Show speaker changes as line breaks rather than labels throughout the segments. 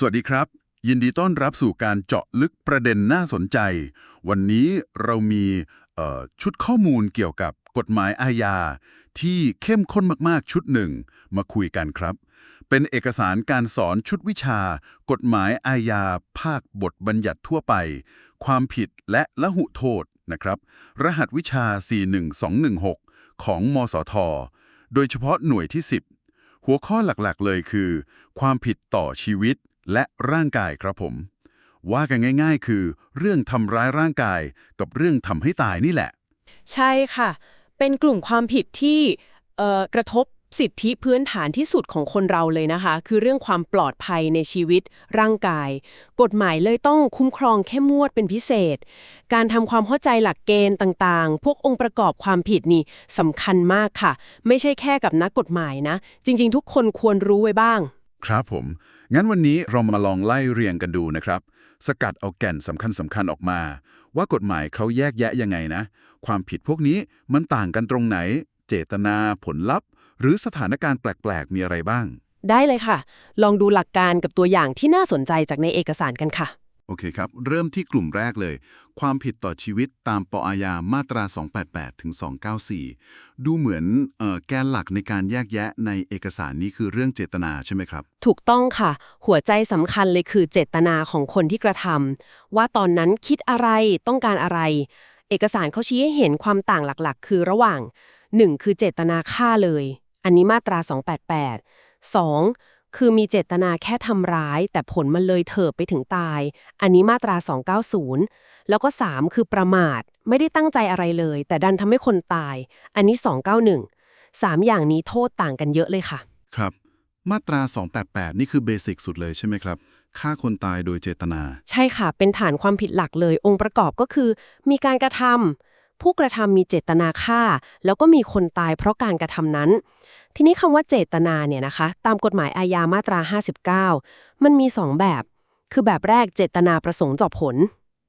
สวัสดีครับ ยินดีต้อนรับสู่การเจาะลึกประเด็นน่าสนใจ วันนี้เรามีชุดข้อมูลเกี่ยวกับกฎหมายอาญา ที่เข้มข้นมากๆชุดหนึ่ง มาคุยกันครับ เป็นเอกสารการสอนชุดวิชา กฎหมายอาญา ภาคบทบัญญัติทั่วไป ความผิดและละหุโทษนะครับ รหัสวิชา 41216 ของมสท โดยเฉพาะหน่วยที่ 10 หัวข้อหลักๆเลยคือ ความผิดต่อชีวิต และร่างกายครับผม ว่ากันง่าย ๆ คือ เรื่องทำร้ายร่างกายกับเรื่องทำให้ตายนี่แหละ
ใช่ค่ะ เป็นกลุ่มความผิดที่กระทบสิทธิพื้นฐานที่สุดของคนเราเลยนะคะ คือเรื่องความปลอดภัยในชีวิต ร่างกาย กฎหมายเลยต้องคุ้มครองเข้มงวดเป็นพิเศษ การทำความเข้าใจหลักเกณฑ์ต่างๆ พวกองค์ประกอบความผิดนี่สำคัญมากค่ะ ไม่ใช่แค่กับนักกฎหมายนะ จริง ๆ ทุกคนควรรู้ไว้บ้าง
ครับผม งั้นวันนี้เรามาลองไล่เรียงกันดูนะครับ สกัดเอาแก่นสำคัญสำคัญๆออกมา ว่ากฎหมายเขาแยกแยะยังไงนะ ความผิดพวกนี้มันต่างกันตรงไหน เจตนาผลลัพธ์ หรือสถานการณ์แปลกๆ มีอะไรบ้าง
ได้เลยค่ะ ลองดูหลักการกับตัวอย่างที่น่าสนใจจากในเอกสารกันค่ะ
โอเคครับ เริ่มที่กลุ่มแรกเลย ความผิดต่อชีวิตตามปออาญามาตรา 288 ถึง 294 ดูเหมือนออแกนหลักในการแยกแยะในเอกสารนี้คือเรื่องเจตนาใช่ไหมครับ
ถูกต้องค่ะ หัวใจสำคัญเลยคือเจตนาของคนที่กระทำว่าตอนนั้นคิดอะไรต้องการอะไร เอกสารเขาชี้ให้เห็นความต่างหลักๆ คือระหว่าง 1. คือเจตนาฆ่าเลย อันนี้มาตรา 288 2. คือมีเจตนาแค่ทำร้าย แต่ผลมันเลยเถิบไปถึงตาย อันนี้มาตรา 290 แล้วก็ 3 คือประมาท ไม่ได้ตั้งใจอะไรเลย แต่ดันทำให้คนตาย อันนี้ 291 3 อย่างนี้โทษต่างกันเยอะเลยค่ะ
ครับ มาตรา 288 นี่คือเบสิกสุดเลยใช่ไหมครับฆ่าคนตายโดยเจตนา
ใช่ค่ะ เป็นฐานความผิดหลักเลย องค์ประกอบก็คือ มีการกระทำ ผู้กระทำมีเจตนาฆ่า แล้วก็มีคนตายเพราะการกระทำนั้น ทีนี้คำว่าเจตนาเนี่ยนะคะ ตามกฎหมายอาญามาตรา 59 มันมี 2 แบบ คือแบบแรกเจตนาประสงค์ต่อผล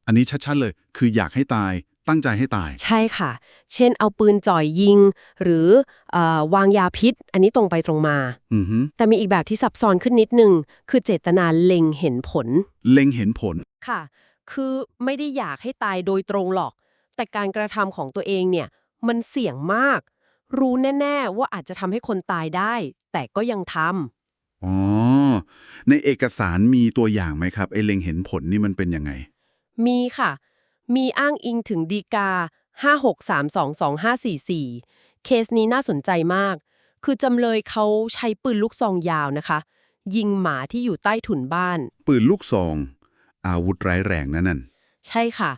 อันนี้ชัดๆเลย คืออยากให้ตาย ตั้งใจให้ตาย
ใช่ค่ะ เช่นเอาปืนจ่อยยิง หรือเออวางยาพิษ อันนี้ตรงไปตรงมา
อือฮึ
แต่มีอีกแบบที่ซับซ้อนขึ้นนิดนึง คือเจตนาเล็งเห็นผล
เล็งเห็นผล
ค่ะ คือไม่ได้อยากให้ตายโดยตรงหรอก แต่การกระทำของตัวเองเนี่ยมันเสี่ยงมาก รู้แน่ ๆ ว่าอาจจะทำให้คนตายได้ แต่ก็ยังทำ
อ๋อ ในเอกสารมีตัวอย่างไหมครับไอ้เล็งเห็นผลนี่มันเป็นยังไง
มีค่ะ มีอ้างอิงถึงดีกา 56322544 เคสนี้น่าสนใจมาก คือจำเลยเขาใช้ปืนลูกซองยาวนะคะ ยิงหมาที่อยู่ใต้ถุนบ้าน
ปืนลูกซอง อาวุธร้ายแรงนั่นนั่น
ใช่ค่ะ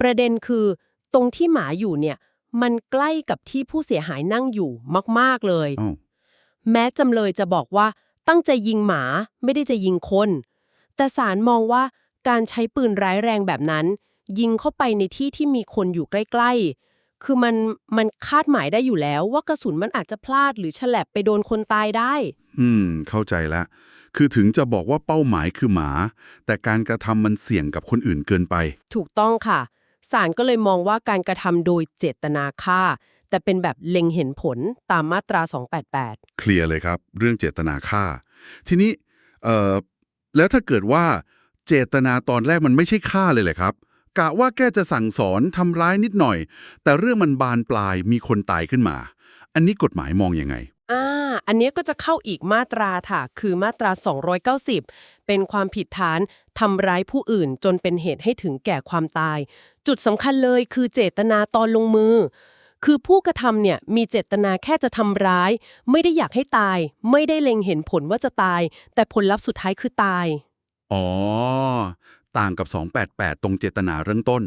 ประเด็นคือ ตรงที่หมาอยู่เนี่ย มันใกล้กับที่ผู้เสียหายนั่งอยู่มากๆเลย
อ้าว
แม้จำเลยจะบอกว่าตั้งใจยิงหมาไม่ได้จะยิงคน แต่ศาลมองว่าการใช้ปืนร้ายแรงแบบนั้น ยิงเข้าไปในที่ที่มีคนอยู่ใกล้ๆ คือมันมันคาดหมายได้อยู่แล้วว่ากระสุนมันอาจจะพลาดหรือฉลับไปโดนคนตายได้
อืม เข้าใจแล้วคือถึงจะบอกว่าเป้าหมายคือหมา แต่การกระทำมันเสี่ยงกับคนอื่นเกินไป
ถูกต้องค่ะ ศาลก็เลยมองว่าการกระทำโดยเจตนาฆ่า แต่เป็นแบบเล็งเห็นผลตามมาตรา 288
เคลียร์เลยครับ เรื่องเจตนาฆ่า ทีนี้เอ่อแล้วถ้าเกิดว่าเจตนาตอนแรกมันไม่ใช่ฆ่าเลยเลยครับกะว่าแค่จะสั่งสอนทำร้ายนิดหน่อย แต่เรื่องมันบานปลายมีคนตายขึ้นมา อันนี้กฎหมายมองยังไง
อ่า อันเนี้ยก็จะเข้าอีกมาตราค่ะ คือมาตรา 290 เป็นความผิดฐานทำร้ายผู้อื่นจนเป็นเหตุให้ถึงแก่ความตาย จุดสำคัญเลยคือเจตนาตอนลงมือ คือผู้กระทำเนี่ยมีเจตนาแค่จะทำร้าย ไม่ได้อยากให้ตาย ไม่ได้เล็งเห็นผลว่าจะตาย แต่ผลลัพธ์สุดท้ายคือตาย
อ๋อ ต่างกับ 288 ตรงเจตนาเริ่มต้น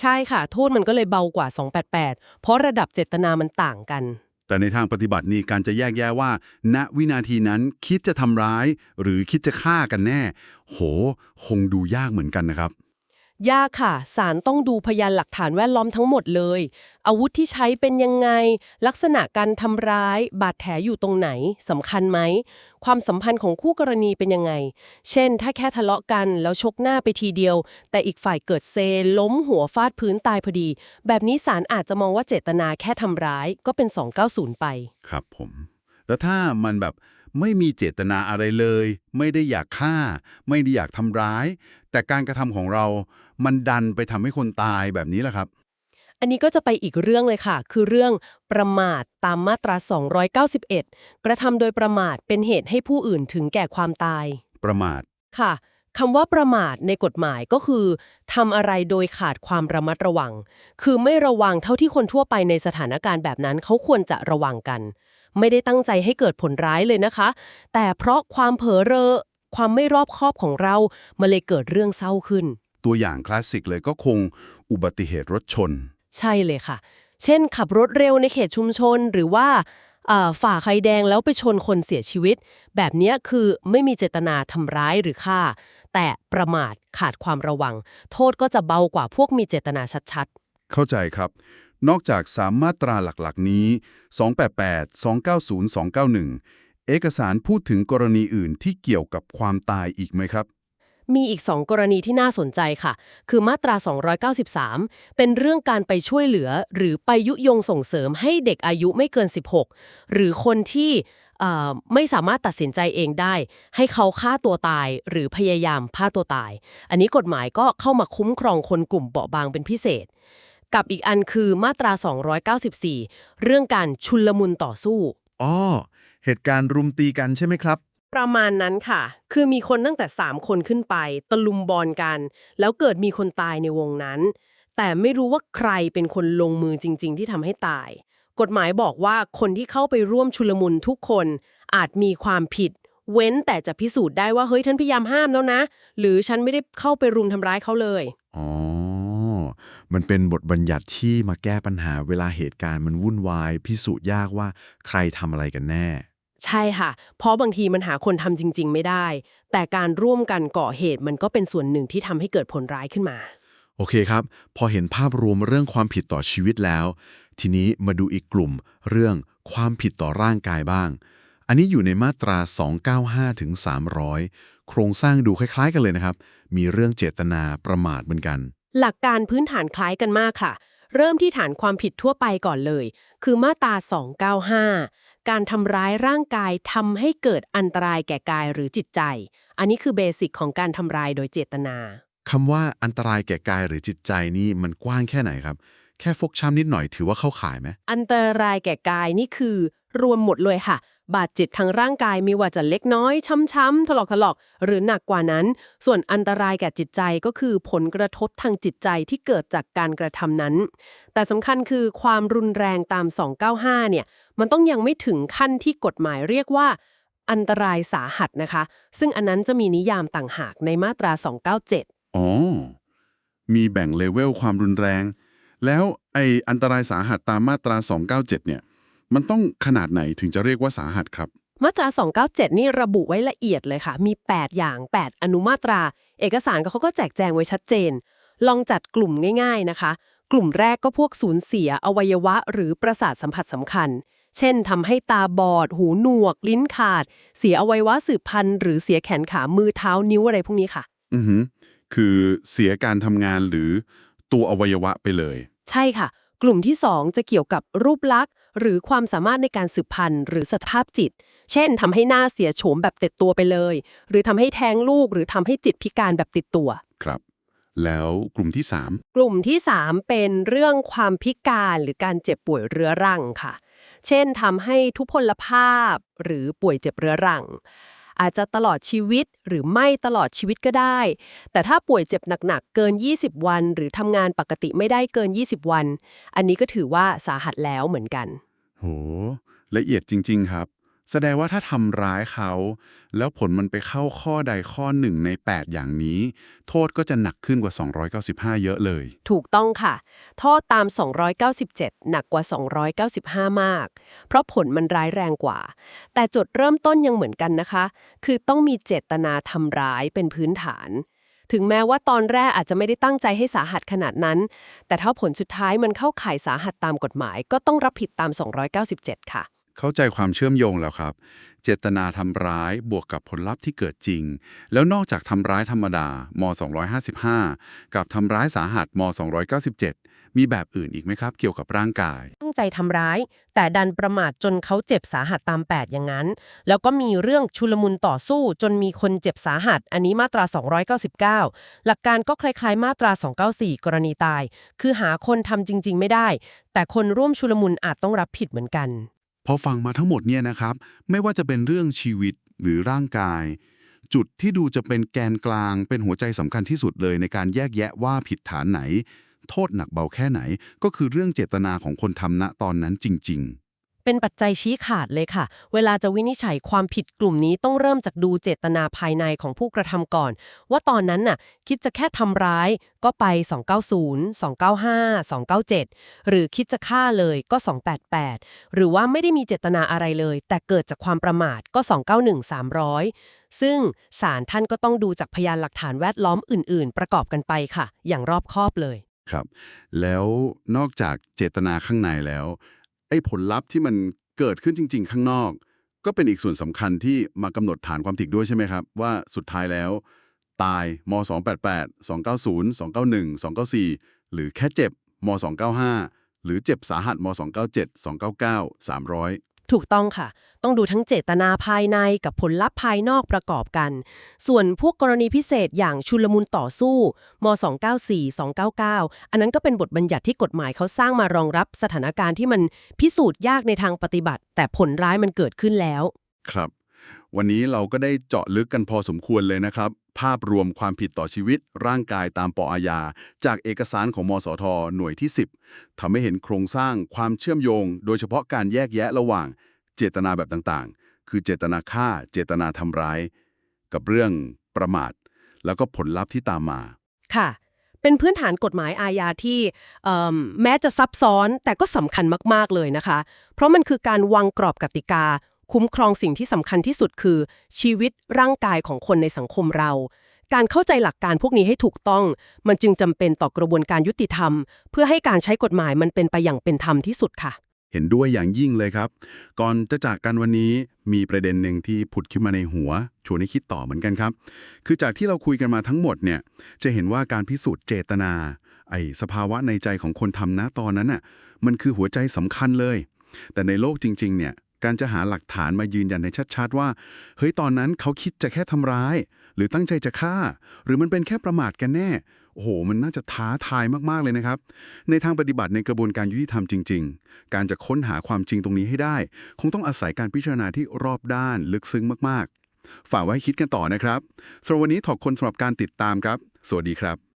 ใช่ค่ะ โทษมันก็เลยเบากว่า 288 เพราะระดับเจตนามันต่างกัน
แต่ในทางปฏิบัตินี่การจะแยกแยะว่า ณวินาทีนั้นคิดจะทำร้าย หรือคิดจะฆ่ากันแน่ โห คงดูยากเหมือนกันนะครับ
ยากค่ะ ศาลต้องดูพยานหลักฐานแวดล้อมทั้งหมดเลย อาวุธที่ใช้เป็นยังไง ลักษณะการทำร้าย บาดแผลอยู่ตรงไหนสำคัญไหม ความสัมพันธ์ของคู่กรณีเป็นยังไง เช่น ถ้าแค่ทะเลาะกันแล้วชกหน้าไปทีเดียว แต่อีกฝ่ายเกิดเซ ล้มหัวฟาดพื้นตายพอดี แบบนี้ศาลอาจจะมองว่าเจตนาแค่ทำร้าย ก็เป็น 290 ไป
ครับผม แล้วถ้ามันแบบ ไม่มีเจตนาอะไรเลย ไม่ได้อยากฆ่า ไม่ได้อยากทำร้าย แต่การกระทำของเรา มันดันไปทำให้คนตายแบบนี้แหละครับ
อันนี้ก็จะไปอีกเรื่องเลยค่ะ คือเรื่องประมาทตามมาตรา 291 กระทำโดยประมาทเป็นเหตุให้ผู้อื่นถึงแก่ความตาย
ประมาท
ค่ะคำว่าประมาทในกฎหมายก็คือทำอะไรโดยขาดความระมัดระวัง คือไม่ระวังเท่าที่คนทั่วไปในสถานการณ์แบบนั้นเขาควรจะระวังกัน ไม่ได้ตั้งใจให้เกิดผลร้ายเลยนะคะ แต่เพราะความเผลอเรอ ความไม่รอบคอบของเรามาเลยเกิดเรื่องเศร้าขึ้น
ตัวอย่างคลาสสิกเลยก็คงอุบัติเหตุรถชน
ใช่เลยค่ะ เช่น ขับรถเร็วในเขตชุมชนหรือว่าเอ่อฝ่าไฟแดงแล้วไปชนคนเสียชีวิต แบบเนี้ยคือไม่มีเจตนาทำร้ายหรือฆ่า แต่ประมาทขาดความระวัง โทษก็จะเบากว่าพวกมีเจตนาชัด
เข้าใจครับ นอกจากสามมาตราหลักๆ นี้ 288 290 291 เอกสารพูดถึงกรณีอื่นที่เกี่ยวกับความตายอีกไหมครับ
มีอีกสองกรณีที่น่าสนใจค่ะ คือมาตรา 293 เป็นเรื่องการไปช่วยเหลือ หรือไปยุยงส่งเสริมให้เด็กอายุไม่เกิน 16 หรือคนที่ไม่สามารถตัดสินใจเองได้ ให้เขาฆ่าตัวตายหรือพยายามฆ่าตัวตาย อันนี้กฎหมายก็เข้ามาคุ้มครองคนกลุ่มเบาบางเป็นพิเศษ กับอีกอันคือมาตรา 294 เรื่องการชุลมุนต่อสู้
อ๋อ เหตุการณ์รุมตีกันใช่ไหมครับ
ประมาณนั้นค่ะ คือมีคนตั้งแต่ 3 คนขึ้นไป ตะลุมบอลกัน แล้วเกิดมีคนตายในวงนั้น แต่ไม่รู้ว่าใครเป็นคนลงมือจริง ๆ ที่ทำให้ตาย กฎหมายบอกว่าคนที่เข้าไปร่วมชุลมุนทุกคนอาจมีความผิด เว้นแต่จะพิสูจน์ได้ว่าเฮ้ยท่านพยายามห้ามแล้วนะ หรือฉันไม่ได้เข้าไปรุมทำร้ายเขาเลย
อ๋อ มันเป็นบทบัญญัติที่มาแก้ปัญหาเวลาเหตุการณ์มันวุ่นวาย พิสูจน์ยากว่าใครทำอะไรกันแน่
ใช่ค่ะ เพราะบางทีมันหาคนทำจริง ๆ ไม่ได้ แต่การร่วมกันก่อเหตุมันก็เป็นส่วนหนึ่งที่ทำให้เกิดผลร้ายขึ้นมา
โอเคครับ พอเห็นภาพรวมเรื่องความผิดต่อชีวิตแล้ว ทีนี้มาดูอีกกลุ่ม เรื่องความผิดต่อร่างกายบ้าง อันนี้อยู่ในมาตรา 295ถึง300 โครงสร้างดูคล้าย ๆ กันเลยนะครับ มีเรื่องเจตนาประมาทเหมือนกัน
หลักการพื้นฐานคล้ายกันมากค่ะ เริ่มที่ฐานความผิดทั่วไปก่อนเลย คือมาตรา 295 การทำร้ายร่างกายทำให้เกิดอันตรายแก่กายหรือจิตใจ อันนี้คือเบสิกของการทำร้ายโดยเจตนา
คำว่าอันตรายแก่กายหรือจิตใจนี่มันกว้างแค่ไหนครับ แค่ฟกช้ำนิดหน่อยถือว่าเข้าข่ายไหม
อันตรายแก่กายนี่คือ รวมหมดเลยค่ะบาดเจ็บทางร่างกายมีว่าจะเล็กน้อย ช้ำๆถลอกถลอกหรือหนักกว่านั้น ส่วนอันตรายแก่จิตใจก็คือผลกระทบทางจิตใจที่เกิดจากการกระทำนั้น แต่สำคัญคือความรุนแรงตาม 295 เนี่ย มันต้องยังไม่ถึงขั้นที่กฎหมายเรียกว่า อันตรายสาหัสนะคะ ซึ่งอันนั้นจะมีนิยามต่างหากในมาตรา 297
อ๋อ มีแบ่งเลเวลความรุนแรง แล้วไออันตรายสาหัสตามมาตรา 297 เนี่ย มันต้องขนาดไหนถึงจะเรียกว่าสาหัสครับ
มาตรา 297 นี่ระบุไว้ละเอียดเลยค่ะ มี 8 อย่าง 8 อนุมาตรา เอกสารเขาก็แจกแจงไว้ชัดเจน ลองจัดกลุ่มง่าย ๆนะคะ กลุ่มแรกก็พวกสูญเสีย อวัยวะ หรือประสาทสัมผัสสำคัญ เช่นทำให้ตาบอด หูหนวก ลิ้นขาด เสียอวัยวะสืบพันธุ์หรือเสียแขนขา มือเท้า นิ้วอะไรพวกนี้ค่ะ
อือหือคือเสียการทำงานหรือตัวอวัยวะไปเลย
ใช่ค่ะ กลุ่มที่ 2 จะเกี่ยวกับรูปลักษณ์ หรือความสามารถในการสืบพันธุ์หรือสภาพจิต เช่นทำให้หน้าเสียโฉมแบบติดตัวไปเลย หรือทำให้แท้งลูกหรือทำให้จิตพิการแบบติดตัว
ครับ แล้วกลุ่มที่
กลุ่มที่ 3 เป็นเรื่องความพิการหรือการเจ็บป่วยเรื้อรังค่ะ เช่นทำให้ทุพพลภาพหรือป่วยเจ็บเรื้อรัง อาจจะตลอดชีวิตหรือไม่ตลอดชีวิตก็ได้ แต่ถ้าป่วยเจ็บหนักๆ เกิน 20 วัน หรือทำงานปกติไม่ได้เกิน 20 วัน อันนี้ก็ถือว่าสาหัสแล้วเหมือนกัน
โหละเอียดจริง ๆ ครับ แสดงว่าถ้าทำร้ายเขา แล้วผลมันไปเข้าข้อใดข้อหนึ่งใน 8 อย่างนี้ โทษก็จะหนักขึ้นกว่า 295 เยอะเลย
ถูกต้องค่ะ โทษตาม 297 หนักกว่า 295 มาก เพราะผลมันร้ายแรงกว่า แต่จุดเริ่มต้นยังเหมือนกันนะคะ คือต้องมีเจตนาทำร้ายเป็นพื้นฐาน ถึงแม้ว่าตอนแรกอาจจะไม่ได้ตั้งใจให้สาหัสขนาดนั้น แต่ถ้าผลสุดท้ายมันเข้าข่ายสาหัสตามกฎหมาย ก็ต้องรับผิดตาม 297 ค่ะ
เข้าใจความเชื่อมโยงแล้วครับ เจตนาทำร้ายบวกกับผลลัพธ์ที่เกิดจริง แล้วนอกจากทำร้ายธรรมดาม255 กับทำร้ายสาหัสม297 มีแบบอื่นอีกไหมครับ เกี่ยวกับร่างกาย
ตั้งใจทำร้าย แต่ดันประมาทจนเขาเจ็บสาหัสตาม 8 อย่างนั้น แล้วก็มีเรื่องชุลมุนต่อสู้จนมีคนเจ็บสาหัส อันนี้มาตรา 299 หลักการก็คล้ายๆ มาตรา 294 กรณีตาย คือหาคนทำจริง ๆ ไม่ได้ แต่คนร่วมชุลมุนอาจต้องรับผิดเหมือนกัน
พอฟังมาทั้งหมดเนี่ยนะครับ ไม่ว่าจะเป็นเรื่องชีวิตหรือร่างกาย จุดที่ดูจะเป็นแกนกลางเป็นหัวใจสำคัญที่สุดเลย ในการแยกแยะว่าผิดฐานไหน โทษหนักเบาแค่ไหน ก็คือเรื่องเจตนาของคนทำณตอนนั้นจริง
เป็นปัจจัยชี้ขาดเลยค่ะ เวลาจะวินิจฉัยความผิดกลุ่มนี้ต้องเริ่มจากดูเจตนาภายในของผู้กระทำก่อน ว่าตอนนั้นน่ะคิดจะแค่ทำร้ายก็ไป 290 295 297 หรือคิดจะฆ่าเลยก็ 288 หรือว่าไม่ได้มีเจตนาอะไรเลย แต่เกิดจากความประมาทก็ 291 300 ซึ่งศาลท่านก็ต้องดูจากพยานหลักฐานแวดล้อมอื่น ๆ ประกอบกันไปค่ะ อย่างรอบคอบเลย
ครับ แล้วนอกจากเจตนาข้างในแล้ว ไอ้ผลลัพธ์ที่มันเกิดขึ้นจริง ๆ ข้างนอก ก็เป็นอีกส่วนสำคัญที่มากำหนดฐานความถี่ด้วยใช่ไหมครับ ว่าสุดท้ายแล้ว ตายม 288 290 291 294 หรือแค่เจ็บม 295 หรือเจ็บสาหัสม 297 299 300
ถูกต้องค่ะ ต้องดูทั้งเจตนาภายในกับผลลัพธ์ภายนอกประกอบกัน ส่วนพวกกรณีพิเศษอย่างชุลมุนต่อสู้ม294 299 อันนั้นก็เป็นบทบัญญัติที่กฎหมายเขาสร้างมารองรับสถานการณ์ที่มันพิสูจน์ยากในทางปฏิบัติ แต่ผลร้ายมันเกิดขึ้นแล้ว
ครับ วันนี้เราก็ได้เจาะลึกกันพอสมควรเลยนะครับ ภาพรวมความผิดต่อชีวิต ร่างกายตามปออาญา จากเอกสารของมสท หน่วยที่ 10ทำให้เห็นโครงสร้างความเชื่อมโยง โดยเฉพาะการแยกแยะระหว่าง เจตนาแบบต่างๆ คือเจตนาฆ่า เจตนาทำร้าย กับเรื่องประมาท แล้วก็ผลลัพธ์ที่ตามมา
ค่ะ เป็นพื้นฐานกฎหมายอาญาที่แม้จะซับซ้อนแต่ก็สำคัญมากๆเลยนะคะ เพราะมันคือการวางกรอบกติกา คุ้มครองสิ่งที่สำคัญที่สุดคือ ชีวิตร่างกายของคนในสังคมเรา การเข้าใจหลักการพวกนี้ให้ถูกต้อง มันจึงจำเป็นต่อกระบวนการยุติธรรม เพื่อให้การใช้กฎหมายมันเป็นไปอย่างเป็นธรรมที่สุดค่ะ
เห็นด้วยอย่างยิ่งเลยครับ ก่อนจะจากกันวันนี้มีประเด็นหนึ่งที่ผุดขึ้นมาในหัวชวนให้คิดต่อเหมือนกันครับ คือจากที่เราคุยกันมาทั้งหมดเนี่ยจะเห็นว่าการพิสูจน์เจตนาไอ้สภาวะในใจของคนทำนะตอนนั้นน่ะมันคือหัวใจสำคัญเลย แต่ในโลกจริง ๆ เนี่ย การจะหาหลักฐานมายืนยันในชัดๆว่า เฮ้ยตอนนั้นเขาคิดจะแค่ทำร้าย หรือตั้งใจจะฆ่า หรือมันเป็นแค่ประมาทกันแน่ โอ้โห มันน่าจะท้าทายมากๆเลยนะครับ ในทางปฏิบัติในกระบวนการยุติธรรมจริง ๆ การจะค้นหาความจริงตรงนี้ให้ได้ คงต้องอาศัยการพิจารณาที่รอบด้านลึกซึ้งมากๆ ฝากไว้ให้คิดกันต่อนะครับสำหรับวันนี้ขอบคุณสำหรับการติดตามครับ สวัสดีครับ